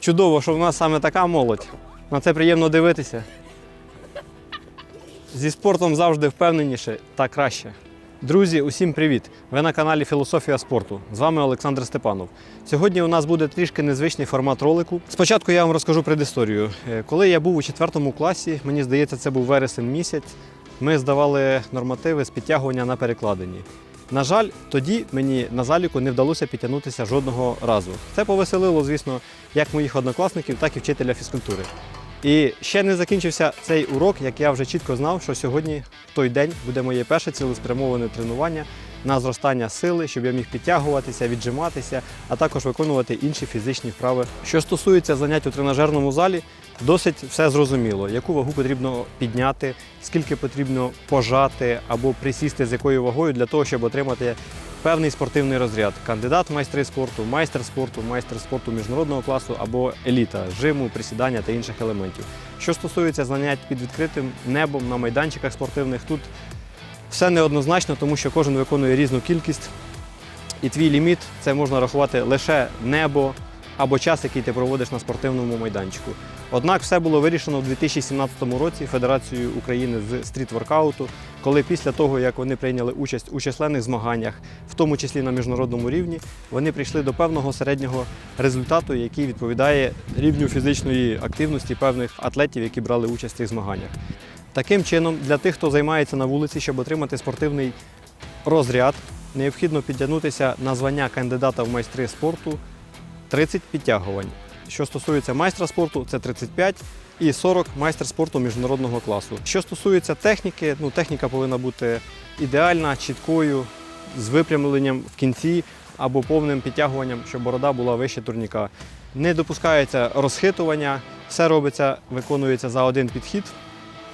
Чудово, що в нас саме така молодь. На це приємно дивитися. Зі спортом завжди впевненіше та краще. Друзі, усім привіт! Ви на каналі Філософія спорту. З вами Олександр Степанов. Сьогодні у нас буде трішки незвичний формат ролику. Спочатку я вам розкажу предісторію. Е, Коли я був у четвертому класі, мені здається, це був вересень місяць. Ми здавали нормативи з підтягування на перекладині. На жаль, тоді мені на заліку не вдалося підтягнутися жодного разу. Це повеселило, звісно, як моїх однокласників, так і вчителя фізкультури. І ще не закінчився цей урок, як я вже чітко знав, що сьогодні, в той день, буде моє перше цілеспрямоване тренування на зростання сили, щоб я міг підтягуватися, віджиматися, а також виконувати інші фізичні вправи. Що стосується занять у тренажерному залі, досить все зрозуміло, яку вагу потрібно підняти, скільки потрібно пожати або присісти з якою вагою для того, щоб отримати певний спортивний розряд. Кандидат в майстри спорту, майстер спорту, майстер спорту міжнародного класу або еліта, жиму, присідання та інших елементів. Що стосується занять під відкритим небом на майданчиках спортивних, тут все неоднозначно, тому що кожен виконує різну кількість. І твій ліміт це можна рахувати лише небо або час, який ти проводиш на спортивному майданчику. Однак все було вирішено в 2017 році Федерацією України з стріт-воркауту, коли після того, як вони прийняли участь у численних змаганнях, в тому числі на міжнародному рівні, вони прийшли до певного середнього результату, який відповідає рівню фізичної активності певних атлетів, які брали участь в цих змаганнях. Таким чином, для тих, хто займається на вулиці, щоб отримати спортивний розряд, необхідно підтягнутися на звання кандидата в майстри спорту 30 підтягувань. Що стосується майстра спорту, це 35 і 40 майстер спорту міжнародного класу. Що стосується техніки, ну техніка повинна бути ідеальна, чіткою, з випрямленням в кінці або повним підтягуванням, щоб борода була вище турніка. Не допускається розхитування, все робиться, виконується за один підхід.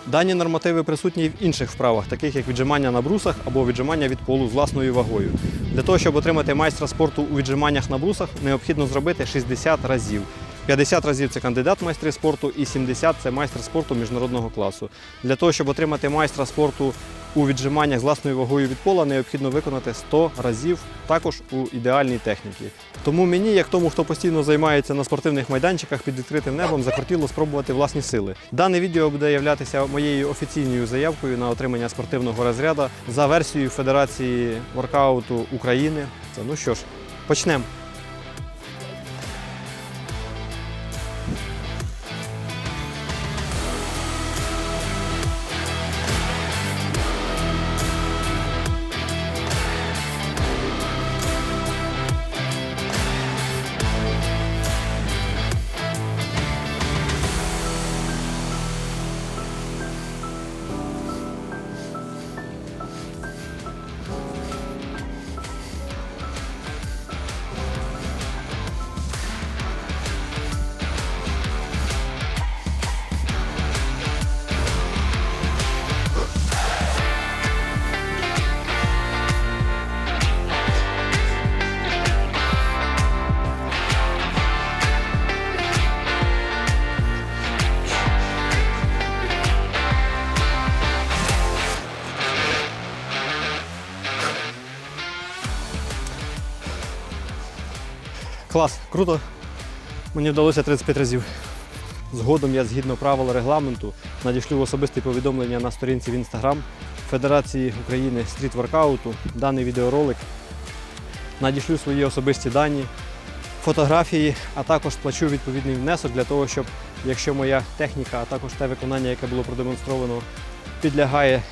Дані нормативи присутні в інших вправах, таких як віджимання на брусах або віджимання від полу з власною вагою. Для того, щоб отримати майстра спорту у віджиманнях на брусах, необхідно зробити 60 разів. 50 разів це кандидат майстри спорту і 70 це майстер спорту міжнародного класу. Для того, щоб отримати майстра спорту у віджиманнях з власною вагою від пола, необхідно виконати 100 разів також у ідеальній техніці. Тому мені, як тому, хто постійно займається на спортивних майданчиках під відкритим небом, захотіло спробувати власні сили. Дане відео буде являтися моєю офіційною заявкою на отримання спортивного розряду за версією Федерації воркауту України. Це ну що ж, почнемо. Клас, круто. Мені вдалося 35 разів. Згодом я згідно правил регламенту надішлю особисте повідомлення на сторінці в інстаграм Федерації України стріт воркауту, даний відеоролик. Надішлю свої особисті дані, фотографії, а також сплачу відповідний внесок для того, щоб якщо моя техніка, а також те виконання, яке було продемонстровано, підлягає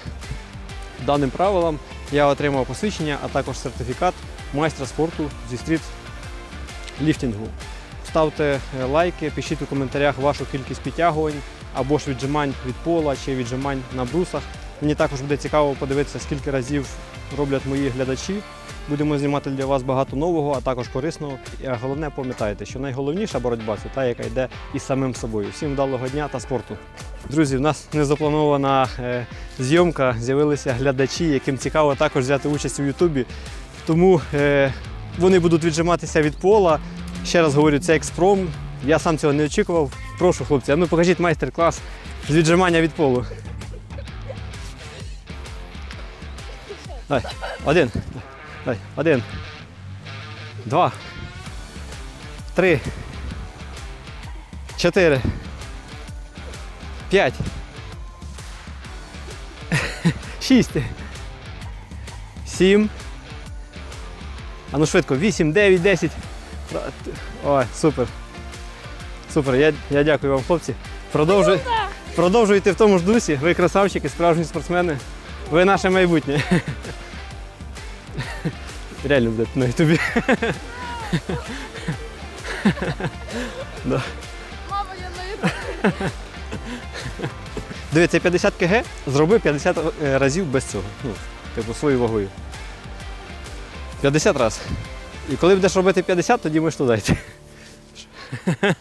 даним правилам, я отримав посвідчення, а також сертифікат майстра спорту зі стріт ліфтингу. Ставте е, лайки, пишіть у коментарях вашу кількість підтягувань або ж віджимань від пола чи віджимань на брусах. Мені також буде цікаво подивитися, скільки разів роблять мої глядачі. Будемо знімати для вас багато нового, а також корисного. І головне пам'ятайте, що найголовніша боротьба це та, яка йде із самим собою. Всім вдалого дня та спорту. Друзі, в нас незапланована е, зйомка. З'явилися глядачі, яким цікаво також взяти участь у Ютубі. Тому е, вони будуть віджиматися від пола. Ще раз говорю, це експром. Я сам цього не очікував. Прошу, хлопці, а ну покажіть майстер-клас з віджимання від полу. Дай, один. Дай, один. Два. Три. Чотири. П'ять. Шість. Сім. А ну швидко. Вісім, дев'ять, десять. Ой, супер. Супер. Я, я дякую вам, хлопці. Продовжуй, продовжуйте в тому ж дусі. Ви красавчики, справжні спортсмени. Ви наше майбутнє. Реально буде на ютубі. Мама, я на ютубі. Дивіться, 50 кг зробив 50 разів без цього. Ну, типу, своєю вагою. 50 разів. І коли будеш робити 50, тоді можеш туди.